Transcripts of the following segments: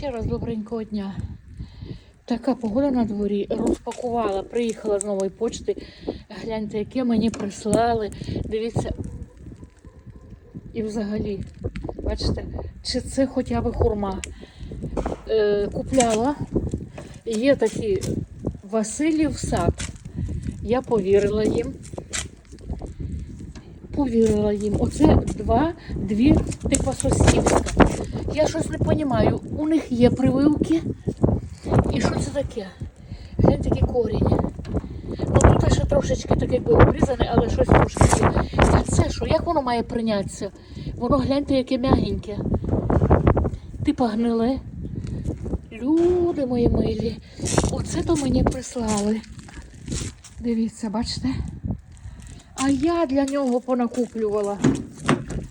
Ще раз добренького дня. Така погода на дворі. Розпакувала, приїхала з нової почти. Гляньте, яке мені прислали. Дивіться. І взагалі, бачите, чи це хоча б хурма. Е, купляла. Є такі Василів сад. Я повірила їм. Повірила їм. Оце два, дві, типа сусідська. Я щось не розумію. У них є прививки. І що це таке? Глянь такий корінь. Ну тут ще трошечки таке якби обрізане, але щось трошки. А це що? Як воно має прийнятися? Воно гляньте, яке м'ягеньке. Типа гниле. Люди мої милі. Оце то мені прислали. Дивіться, бачите? А я для нього понакуплювала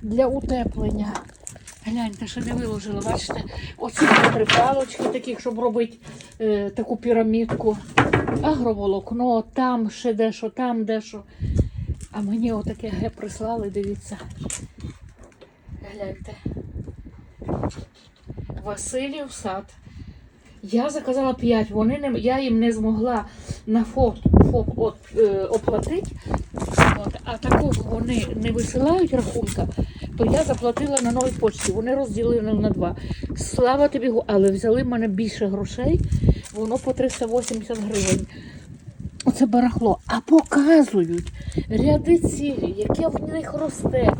для утеплення. Гляньте, що не виложила, бачите? Оці три палочки таких, щоб робити е, таку пірамідку. Агроволокно, там ще дещо, там дещо. А мені отаке ге прислали, дивіться. Гляньте. Василів сад. Я заказала 5, вони не, я їм не змогла на ФОП, ФОП от, е, оплатити. А такого вони не висилають рахунка, то я заплатила на новій почті. Вони розділили на два. Слава тобі, але взяли в мене більше грошей, воно по 380 гривень. Оце барахло. А показують ряди цілі, яке в них росте.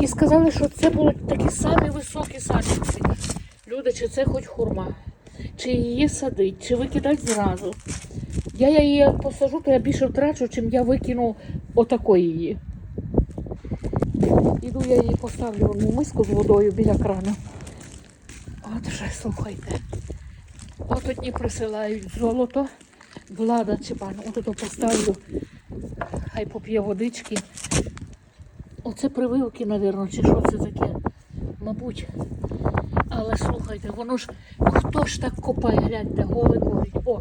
І сказали, що це будуть такі самі високі саджанці. Люди, чи це хоч хурма, чи її садить, чи викидать зразу. Я її посажу, то я більше втрачу, чим я викину отакої її. Іду я її поставлю в одну миску з водою біля крану. От же, слухайте. От одні присилають золото, влада чи пан. От ото поставлю. Хай поп'є водички. Оце прививки, мабуть, чи що це таке? Мабуть. Але слухайте, воно ж хто ж так копає, гляньте, голий корінь. О!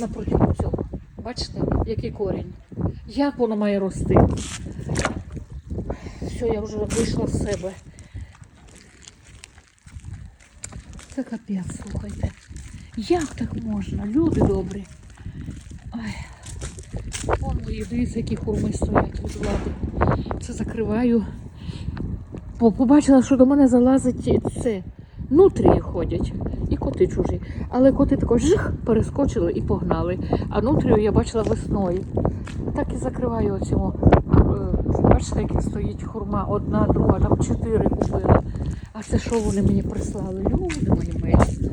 Напроти цього. Бачите, який корінь? Як воно має рости? Все, я вже вийшла з себе. Це капець, слухайте. Як так можна? Люди добрі. Ой. Вон мої, дивіться, які хурми стоять від влади. Це закриваю. Побачила, що до мене залазить це. Нутрії ходять і коти чужі. Але коти тако жих перескочили і погнали. А нутрію я бачила весною. Так і закриваю оцього. Е, Бачите, які стоїть хурма, одна, друга, там чотири купила. А це що вони мені прислали? Люди мої милі.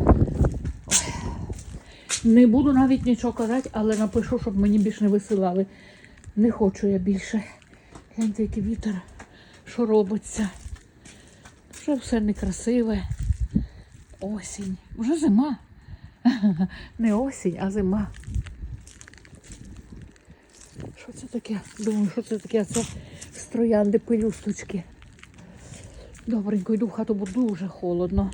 Не буду навіть нічого казати, але напишу, щоб мені більше не висилали. Не хочу я більше. Гляньте, який вітер, що робиться. Вже все некрасиве. Осінь. Вже зима. Не осінь, а зима. Що це таке? Думаю, що це таке? Це з троянди пилюсточки. Добренько, йду в хату, бо дуже холодно.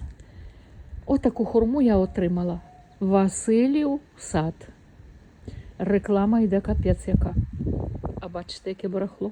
Отаку хурму я отримала. Василів сад. Реклама йде капець яка. А бачите, яке барахло.